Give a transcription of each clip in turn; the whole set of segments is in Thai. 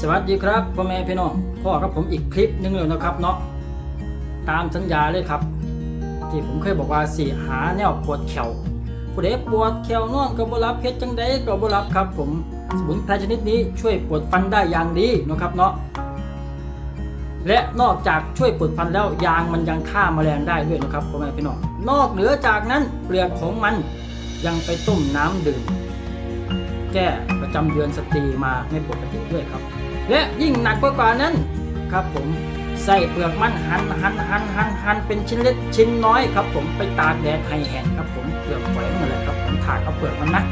สวัสดีครับพ่อแม่พี่น้องพ่อกับผมอีกคลิปหนึงเลยนะครับเนาะตามสัญญาเลยครับ ที่ผมเคยบอกว่าสิหาแนวปวดแขวผู้ใดปวดแขวนอนก็บ่รับเพชรจังใดก็บ่รับครับ ผมสมุนไพรชนิดนี้ช่วยปวดฟันได้อย่างดีนะครับเนาะและนอกจากช่วยปวดฟันแล้วยางมันยังฆ่าแมลงได้ด้วยนะครับพ่อแม่พี่น้องนอกเหนือจากนั้นเปลือกของมันยังไปต้มน้ำดื่มแก้ จำเดือนสตรีมาไม่ปกติด้วยครับ และยิ่งหนักกว่านั้นครับผมใส่เปลือกมันหันหันหันหันหันเป็นชิ้นเล็กชิ้นน้อยครับ ผมไปตากแดดให้แห้งครับผมเปลือกฝอยนั่นแหละครับผมถากเอาเปลือกมันนะ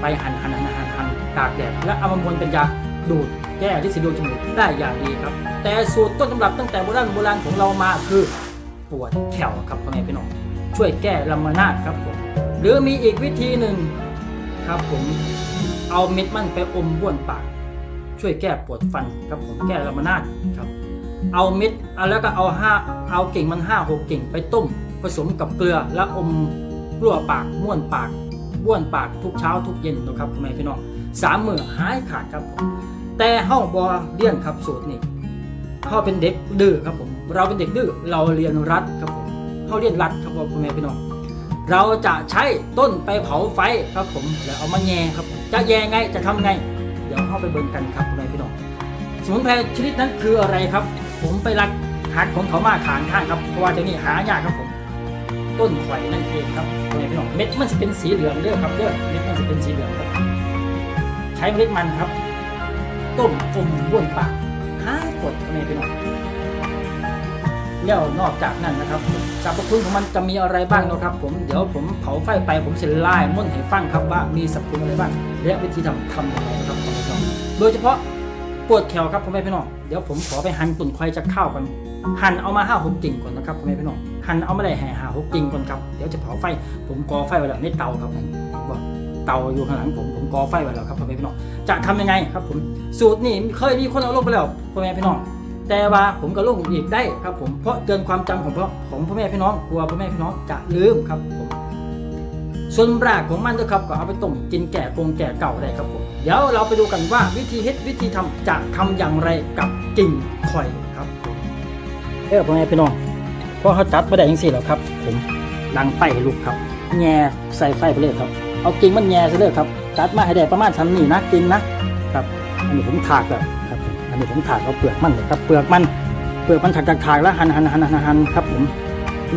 ไปหั่นหั่นหั่นหั่นหั่นตากแดดและเอามามวนเป็นยาดูดแก้ที่สีดวงจมูกได้อย่างดีครับ แต่สูตรต้นตำรับตั้งแต่โบราณโบราณของเรามาคือปวดแขวครับพ่อแม่พี่น้องช่วยแก้ลำมานาดครับผมหรือมีอีกวิธีหนึ่งครับผม เอาเม็ดมันไปอมบ้วนปาก ช่วยแก้ปวดฟันครับผมแก้ระมานาดครับ เอาเม็ดเอาแล้วก็เอาห้าเอาเก่งมันห้าหกเก่งไปต้ม ผสมกับเกลือแล้วอมกลัวปากม้วนปากบ้วนปากทุกเช้าทุกเย็นนะครับพ่อแม่พี่น้องสามมือหายขาดครับผมแต่เฮาบอเลี่ยนครับสูตรนี้เฮาเป็นเด็กดื้อครับผม เราเป็นเด็กดื้อเราเรียนรัดครับผมเฮาเรียนรัดครับพ่อแม่พี่น้องเราจะใช้ต้นไปเผาไฟครับผมแล้วเอามาแย่ครับ จะแย่ไงจะทำไง เดี๋ยวเข้าไปเบิ่งกันครับคุณนายพี่น้องสมุนไพรชนิดนั้นคืออะไรครับ ผมไปรักหัดของเขามาขางข้างครับเพราะว่าเดี๋ยวนี้หายากครับผม ต้นไข่นั่นเองครับคุณนายพี่น้องเม็ดมันจะเป็นสีเหลืองเด้อครับเด้อเม็ดมันจะเป็นสีเหลืองครับใช้เมล็ดมันครับ ต้มอมบ้วนปากหายปวดคุณนายพี่น้อง แล้วนอกจากนั้นนะครับสรรพคุณของมันจะมีอะไรบ้างนะครับ ผมเดี๋ยวผมเผาไฟไปผมจะไล่ม่นให้ฟังครับว่ามีสรรพคุณอะไรบ้างและวิธีทำทำยังไงนะครับพ่อแม่พี่น้องโดยเฉพาะปวดแขวครับพ่อแม่พี่น้องเดี๋ยวผมขอไปหั่นตุ่นควายจากข้าวก่อนหั่นเอามาห้าหกกิ่งก่อนนะครับพ่อแม่พี่น้องหั่นเอาม่ได้แห่ห้าหกกิ่งก่อนครับเดี๋ยวจะเผาไฟ ผมก่อไฟไว้แล้วในเตาครับผมบอกเตาอยู่ข้างหลังผมผมก่อไฟไว้แล้วครับพ่อแม่พี่น้องจะทำยังไงครับผมสูตรนี่เคยมีคนเอาลงไปแล้วพ่อแม่พี่น้อง แต่ว่าผมก็ลงอีกได้ครับผมเพราะเตือนความจำของพ่อของพ่อแม่พี่น้องกลัวพ่อแม่พี่น้องจะลืมครับผมส่วนรากของมันด้วยครับก็เอาไปต้มกินแก่กงแก่เก่าได้ครับผมเดี๋ยวเราไปดูกันว่าวิธีเฮ็ดวิธีทำจะทำอย่างไรกับกิ่งข่อยครับเออพ่อแม่พี่น้องพอเขาจัดไม่ได้ยังสี่แล้วครับ ผมดังไฟให้ลูกครับแง่ใส่ไฟไปเลยครับ เอากิ่งมันแง่ซะเลยครับจัดมาให้ได้ประมาณชั้นนี้นะกิ่งนะครับ อันนี้ผมถากแล้วครับ นนี้ผมถากเอาเปลือกมันเลยครับเปลือกมันเปลือกมันถากถากถากแล้วหั่นหั่นหั่นหั่นหั่นครับผม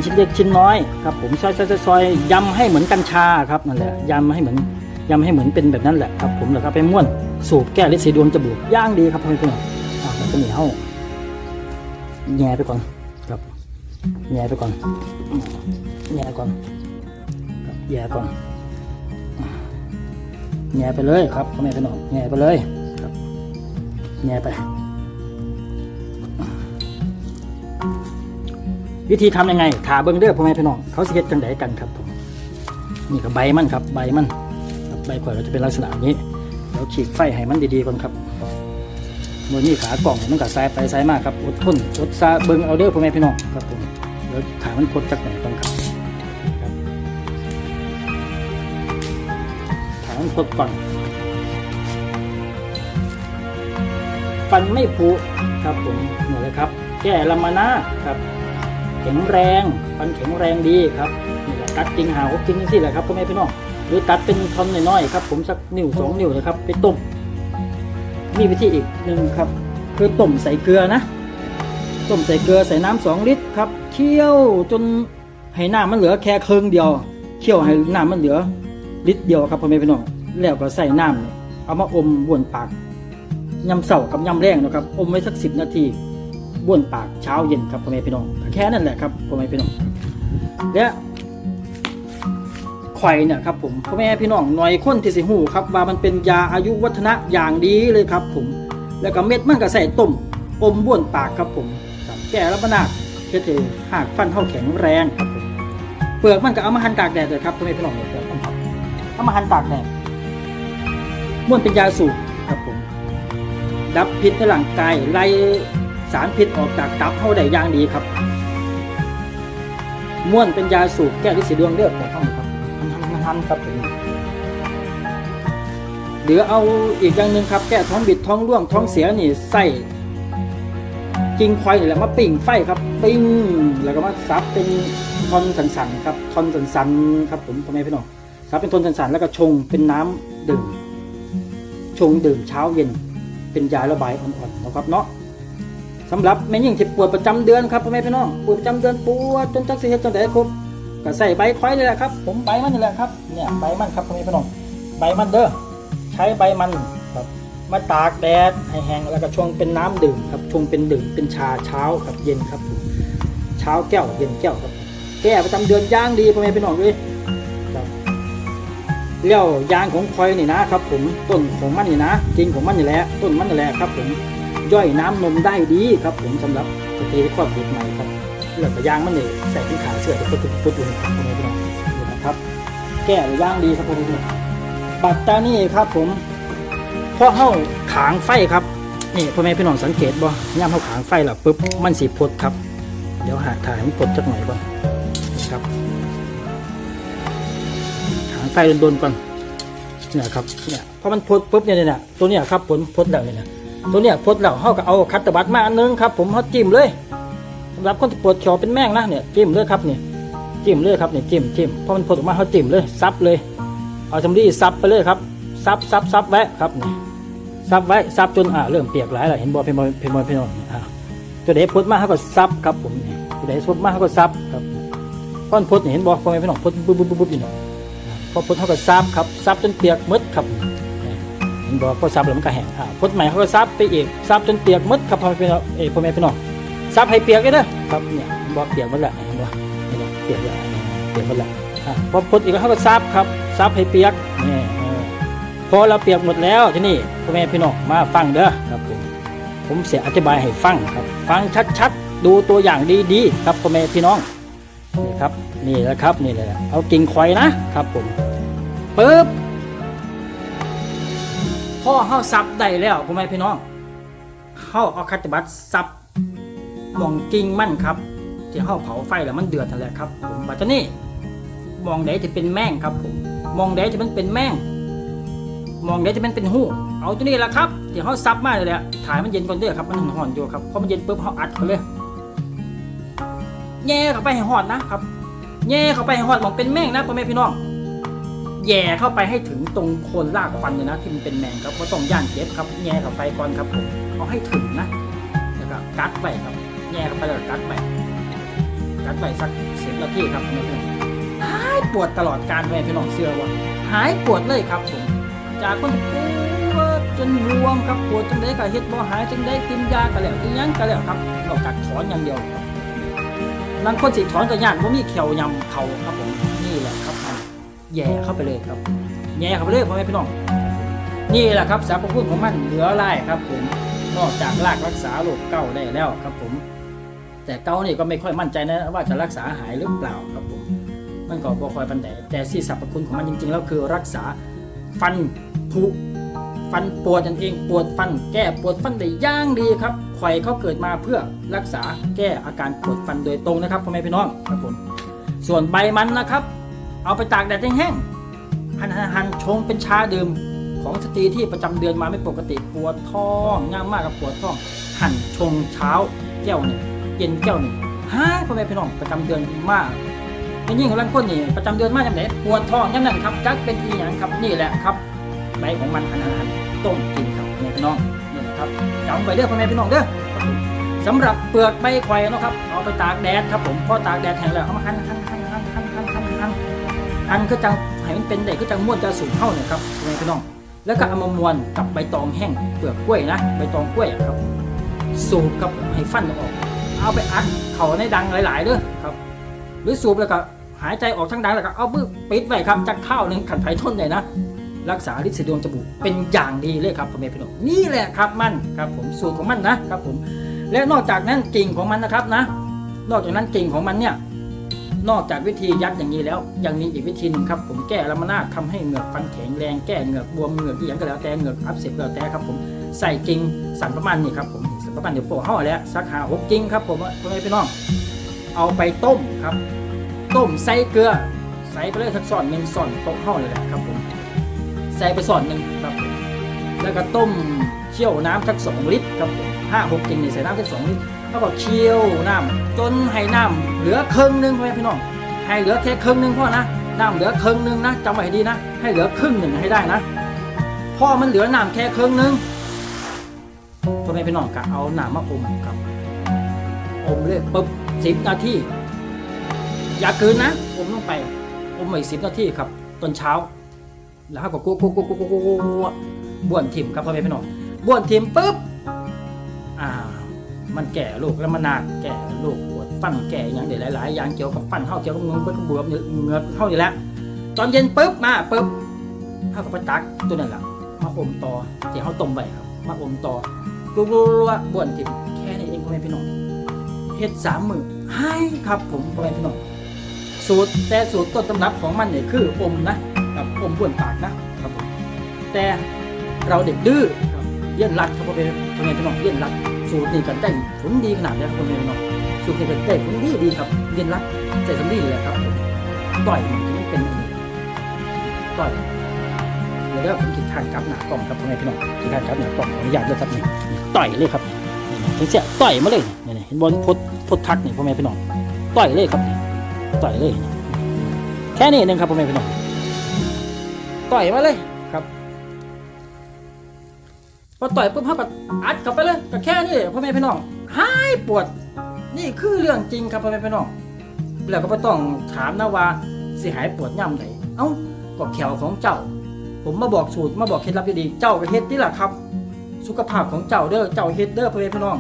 ชิ้นเล็กชิ้นน้อยครับผมซอยซอยซอยยำให้เหมือนกัญชาครับนั่นแหละยำให้เหมือนยำให้เหมือนเป็นแบบนั้นแหละครับผมแล้วก็ไปม้วนสูบแก้ฤทธิ์สีดวงจมูกย่างดีครับพ่อแม่พี่น้องอะแล้วก็มีเฮ้าแง่ไปก่อนครับแง่ไปก่อนแง่ก่อนแย่ก่อนแง่ไปเลยครับพ่อแม่พี่น้องแง่ไปเลย แง่ไป วิธีทำยังไงถาเบิ้งเด้อพ่อแม่พี่น้อง เขาสิเฮ็ดจังไดกันครับผมนี่ก็ใบมันครับ ใบมันใบข่อยเราจะเป็นลักษณะนี้เราขีดไฟให้มันดีๆก่อนครับโมนี่ขากล่องมันก็สายไปสายมากครับอดทนอดซาเบิ้งเอาเด้อพ่อแม่พี่น้องครับผมเดี๋ยวขามันพดจากไหนก่อนครับครับขามันพดก่อน ฟันไม่ผุครับผมนี่เลยครับ แก้ลามานาครับ แข็งแรงฟันแข็งแรงดีครับนี่แหละตัดกิ่งหาหกกิ่งนี่สิแหละครับพ่อแม่พี่น้องหรือตัดเป็นท่อนน้อยๆครับ ผมสักนิ้วสองนิ้วนะครับ ไปต้มมีวิธีอีกหนึ่งครับ คือต้มใส่เกลือนะต้มใส่เกลือใส่น้ำสองลิตรครับเคี่ยวจนให้น้ำมันเหลือแค่ครึ่งเดียวเคี่ยวให้น้ำมันเหลือลิตรเดียวครับพ่อแม่พี่น้องแล้วก็ใส่น้ำเนี่ยเอามาอมบ้วนปาก ยำเสากับยำแรงนะครับอมไว้สักสิบนาทีบ้วนปากเช้าเย็นครับพ่อแม่พี่น้องแค่นั้นแหละครับพ่อแม่พี่น้องและไข่เนี่ยครับผมพ่อแม่พี่น้องหน่อยคนที่สิหูครับว่ามันเป็นยาอายุวัฒนะอย่างดีเลยครับผมแล้วก็เม็ดมันก็ใส่ต้มอมบ้วนปากครับผมแก้รับประนาดเฮ็ดให้หากฟันเท่าแข็งแรงครับผมเปลือกมันก็เอามาหั่นตากแดดเลยครับพ่อแม่พี่น้องเนี่ยเปลือกมันครับเอามาหั่นตากแดดม้วนเป็นยาสูบครับผม ดับพิษในร่างกายไล่สารพิษออกจากตับเข้าได้อย่างดีครับ ม่วนเป็นยาสูบแก้ฤทธิ์สีดวงเลือดของเขาครับทันทันทันครับผมหรือเอาอีกอย่างหนึ่งครับ แก้ท้องบิดท้องร่วงท้องเสียนี่ใส่กิ่งควายนี่แหละมาปิ้งไฟครับปิ้งแล้วก็มาซับเป็นทอนสันๆครับทอนสันๆครับผมพ่อแม่พี่น้องซับเป็นทอนสันๆแล้วก็ชงเป็นน้ำดื่มชงดื่มเช้าเย็น เป็นยาระบายอ่อนๆนะครับเนาะสำหรับแม่ยิ่งที่ปวดประจำเดือนครับพ่อแม่พี่น้องปวดประจำเดือนปวดจนจักสิเฮ็ดจังได๋ครับก็ใส่ใบควายนี่แหละครับ ผมใบมันนี่แหละครับเนี่ยใบมันครับพ่อแม่พี่น้องใบมันเด้อใช้ใบมันครับมาตากแดดให้แห้งแล้วก็ชงเป็นน้ำดื่มครับชงเป็นดื่มเป็นชาเช้ากับเย็นครับผมเช้าแก้วเย็นแก้วครับ แก้ประจำเดือนย่างดีพ่อแม่พี่น้องเลย เลี้ยวยางของควายนี่นะครับ ผมต้นของมันนี่นะกิ่งของมันนี่แหละต้นมันนี่แหละครับ ผมย่อยน้ำนมได้ดีครับ ผมสำหรับสตรีที่คลอดบุตรใหม่ครับแล้วก็ยางมันนี่ใส่เป็นขาเสื้อจะพุดพุดอยู่ครับพ่อแม่พี่น้นี่นะครับ แก้ย่างดีครับพอแม่พี่น้องปัตตานี่ครับ ผมพอเข้าขางไฟครับนี่พ่อแม่พี่น้องสังเกตบ่ย่ามเข้าขางไฟแล้วปุ๊บมันสีพดครับ เดี๋ยวหาถ่ายมันพดจักหน่อยก่อนครับ ไฟโดนๆก่อนเนี่ยครับเนี่ยพอมันพดปุ๊บเนี่ยเนี่ยตัวเนี้ยครับผลพดแล้วเนี่ยตัวเนี้ยพดแล้วเขาก็เอาคัตเตอร์บัตมาอันนึงครับผมเขาจิ้มเลยสำหรับคนที่ปวดคอเป็นแม่งนะเนี่ยจิ้มเลยครับเนี่ยจิ้มเลยครับเนี่ยจิ้มจิ้มพอมันพดออกมาเขาจิ้มเลยซับเลย เอาจำรีซับไปเลยครับซับซับซับไว้ครับเนี่ยซับไว้ซับจนอ่าเริ่มเปียกหลายแล้วเห็นบอเพนบอเพนบอเพนบออ่าตัวเด็กพดมาเขาก็ซับครับผมเนี่ยตัวเด็กพดมาเขาก็ซับครับก้อนพดนี่เห็นบอกพ่อแม่พี่น้องพดปุ๊บปุ๊บปุ๊บปุ๊บอยู่เนาะ พอพดเขาก็ซับครับซับจนเปียกหมดครับเห็นบอกพอซับแล้วมันก็แห้งอ่าพดใหม่เขาก็ซับไปอีกซับจนเปียกหมดครับพ่อแม่พี่น้องเอ้พ่อแม่พี่น้องซับให้เปียกเลยนะครับเนี่ยบอกเปียกหมดล้วเห็นบอกเห็นบอกเปียกแล้วเปียกหมดล้วอ่าพอพดอีกเขาก็ซับครับซับให้เปียกนี่เออพอเราเปียกหมดแล้วที่นี่พ่อแม่พี่น้องมาฟังเด้อครับผมผมเสียอธิบายให้ฟังครับ ฟังชัดๆดูตัวอย่างดีๆครับพ่อแม่พี่น้อง นี่ครับนี่แหละครับนี่แหละเอากิ่งควายนะครับผมปึ๊บพ่อเข้าซับได้แล้วพ่อแม่พี่น้องเข้าเอาคัตบัตซับมองกิ่งมั่นครับที่เข้าเผาไฟแล้วมันเดือดนั่นแหละครับผมบัดนี้มองไดจะเป็นแม่งครับผมมองไดจะมันเป็นแม่ง มองไดจะมันเป็นหู้เอาตัวนี้แหละครับที่เขาซับมากเลยแหละถ่ายมันเย็นก่อนเด้อครับมันห่อนๆอยู่ครับพอมันเย็นปุ๊บเขาอัดเขาเลย แย่เข้าไปให้หอดนะครับ แย่เข้าไปให้หอดมองเป็นแมงนะพ่อแม่พี่น้อง แย่เข้าไปให้ถึงตรงโคนรากฟันเลยนะ ที่มันเป็นแมงครับเพราะต้องย่านเจ็บครับ แย่เข้าไปก่อนครับผมเอาให้ถึงนะแล้วก็กัดไปครับ แย่เข้าไปแล้วก็กัดไปกัดไปสักสิบนาทีครับพ่อแม่พี่น้องหายปวดตลอดการแม่พี่น้องเสื้อว่าหายปวดเลยครับผมจากคนปวดจนบวมครับปวดจนได้ก็เฮ็ดบ่หายจนได้กินยาก็แล้วกินยังก็แล้วครับนอกจากถอนอย่างเดียวครั บบางคนสิถอนกระยานว่ามีเขียวยำเขาครับผมนี่แหละครับมันแย่เข้าไปเลยครับแย่เข้าไปเลยพ่อแม่พี่น้องนี่แหละครับสรรพคุณของมันเหลือไล่ครับผมนอกจากรากรักษาโรคเก้าได้แล้วครับผม แต่เก้านี่ก็ไม่ค่อยมั่นใจนะว่าจะรักษาหายหรือเปล่าครับผมมันก็บ่คอยปันแต่แต่ที่สรรพคุณของมันจริงๆแล้วคือรักษาฟันผุ ฟันปวดนั่นเองปวดฟันแก้ปวดฟันได้ย่างดีครับไข่เขาเกิดมาเพื่อรักษาแก้อาการปวดฟันโดยตรงนะครับพ่อแม่พี่น้องครับผมส่วนใบมันนะครับ เอาไปตากแดดแห้งๆหั่นหั่นชงเป็นชาดื่มของสตรีที่ประจำเดือนมาไม่ปกติปวดท้องง่ามมากกับปวดท้อง หั่นชงเช้าแก้วหนึ่งเย็นแก้วหนึ่งฮ่าพ่อแม่พี่น้องประจำเดือนมากเป็นยิ่งของรังคนนี่ประจำเดือนมากจำไหนปวดท้องยังนั่นครับจักเป็นอีหยังครับนี่แหละครับใบของมันอันนั้น ต้มกินครับพ่อแม่พี่น้องนี่นะครับจำไว้เด้อพ่อแม่พี่น้องเด้อสำหรับเปลือกใบไข่เนาะครับ เอาไปตากแดดครับผมพอตากแดดแห้งแล้วเอามาหั่นหั่นหั่นหั่นหั่นหั่นหั่นหั่นหั่นก็จังให้มันเป็นได้ก็จังม้วนจะสูงเท่าเนี่ยครับพ่อแม่พี่น้อง แล้วก็เอามามวนกับใบตองแห้งเปลือกกล้วยนะใบตองกล้วยครับ สูบครับให้ฟันออก เอาไปอัดเข่าในดังหลายๆเด้อครับ หรือสูบแล้วก็หายใจออกทั้งดังแล้วก็เอาบึ้ปิดไว้ครับจากข้าวหนึ่งขันไฟทนเลยนะ รักษาลินดวงจมูกเป็นอย่างดีเลยครับพ่อแม่พี่น้องนี่แหละครับมันครับผมสูตรของมันนะครับผมและนอกจากนั้นกิ่งของมันนะครับนะ นอกจากนั้นกิ่งของมันเนี่ยนอกจากวิธียัดอย่างนี้แล้ว ยังมีอีกวิธีหนึ่งครับผมแก้ละมานาดทำให้เหงือกฟันแข็งแรงแก้เหงือกบวมเหงือกที่ยังก็แล้วแต่เหงือกอักเสบก็แล้วแต่ครับผมใส่กิ่งสั่นประมาณนี้ครับผมสั่นประมาณเดี๋ยวโปะห่อแล้วสักหาหกกิ่งครับผมพ่อแม่พี่น้อง เอาไปต้มครับ ต้มใส่เกลือใส่ไปเลยสักส่อนหนึ่งส่อนโต๊ะห่อเลยแหละครับผม ใส่ไปส่อนหนึ่งครับผมแล้วก็ต้มเคี่ยวน้ำสักสองลิตรครับผมห้าหกจริงนี่ใส่น้ำสักสองลิตรแล้วก็เคี่ยวน้ำจนให้น้ำเหลือครึ่งหนึงพ่อแม่พี่น้องให้เหลือแค่ครึ่งหนึงพ่อนะน้ำเหลือครึ่งหนึงนะจำไว้ให้ดีนะ ให้เหลือครึ่งหนึ่งให้ได้นะพ่อมันเหลือน้ำแค่ครึ่งหนึงพ่อแม่พี่น้องก็เอาน้ำมาอมครับอมเลยปุ๊บสิบนาทีอย่าเกินนะอมลงไปอมไปสิบนาทีครับตอนเช้า แล้วก็กุ๊กกุ๊กกุ๊กกุ๊กกุ๊กกุ๊กกุ๊กบ้วนทิมครับพ่อแม่พี่น้องบ้วนทิมปุ๊บอ่ามันแก่ลูกแล้วมันนาแก่ลูกปวดฟันแก่อย่างเดี๋ยวหลายๆอย่างเกี่ยวกับฟันเท่าเกี่ยวกับเงือกบวมเงือกเท่านี้แหละตอนเย็นปุ๊บมาปุ๊บเท่ากับไปตักตัวนั่นแหละมาอมต่อที่เขาต้มไว้ครับมาอมต่อกุ๊กกุ๊กกุ๊กบ้วนทิมแค่นี้เองพ่อแม่พี่น้องเฮ็ดสามมือให้ครับผมพ่อแม่พี่น้องสูตรแต่สูตรต้นตำรับของมันเนี่ยคืออมนะ ครับอมบ้วนปากนะครับผมแต่เราเด็กดื้อครับเลี้ยนรัดครับพ่อแม่พ่อแม่พี่น้องเลี้ยนรัดสูตรนี้กันได้ผลดีขนาดนี้ครับพ่อแม่พี่น้องสูตรนี้กันได้ผลดีดีครับเลี้ยนรัดใจสำลีเลยครับผมต่อยมันจะไม่เป็นอย่างนี้ต่อยเดี๋ยวเดี๋ยวผมขีดทานกับหนากล่องครับพ่อแม่พี่น้องขีดทานกับหนากล่องขออนุญาตด้วยครับนี่ต่อยเลยครับถึงเสียต่อยมาเลยนี่นี่เห็นบอลพดพดทักนี่พ่อแม่พี่น้องต่อยเลยครับต่อยเลย แค่นี้เองครับพ่อแม่พี่น้อง ต่อยมาเลยครับ พอต่อยปุ๊บเขาก็อัดเข้าไปเลยก็แค่นี้พ่อแม่พี่น้องหายปวด นี่คือเรื่องจริงครับพ่อแม่พี่น้องแล้วก็ไม่ต้องถามนะว่าสิหายปวดย่ำไหนเอ้าก็แขวของเจ้า ผมมาบอกสูตรมาบอกเคล็ดลับดีๆเจ้าก็เฮ็ดนี่แหละครับ สุขภาพของเจ้าเด้อเจ้าเฮ็ดเด้อพ่อแม่พี่น้อง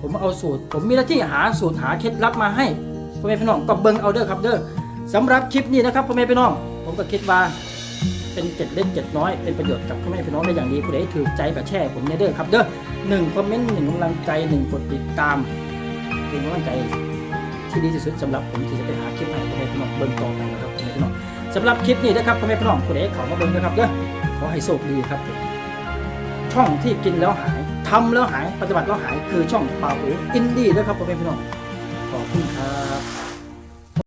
ผมเอาสูตร ผมมีหน้าที่หาสูตรหาเคล็ดลับมาให้พ่อแม่พี่น้องก็เบิ่งเอาเด้อครับเด้อสำหรับคลิปนี้นะครับพ่อแม่พี่น้อง ผมก็คิดว่า เป็นเจ็ดเล็กเจ็ดน้อยเป็นประโยชน์กับพ่อแม่พี่น้องได้อย่างดีผู้ใดถือใจกับแช่ผมเนี่ยเด้อครับเด้อหนึ่งคอมเมนต์หนึ่งกำลังใจหนึ่งกดติดตาม เป็นกำลังใจที่ดีที่สุดสำหรับผมที่จะไปหาคลิปให้พ่อแม่พี่น้องเบิ่งต่อไปนะครับพ่อแม่พี่น้องสำหรับคลิปนี้นะครับพ่อแม่พี่น้องผู้ใดเขามาเบิ่งนะครับเด้อขอให้โชคดีครับ ช่องที่กินแล้วหายทำแล้วหายปฏิบัติแล้วหายคือช่องเป่าอูอินดี้ด้วยครับพ่อแม่พี่น้องขอบคุณครับ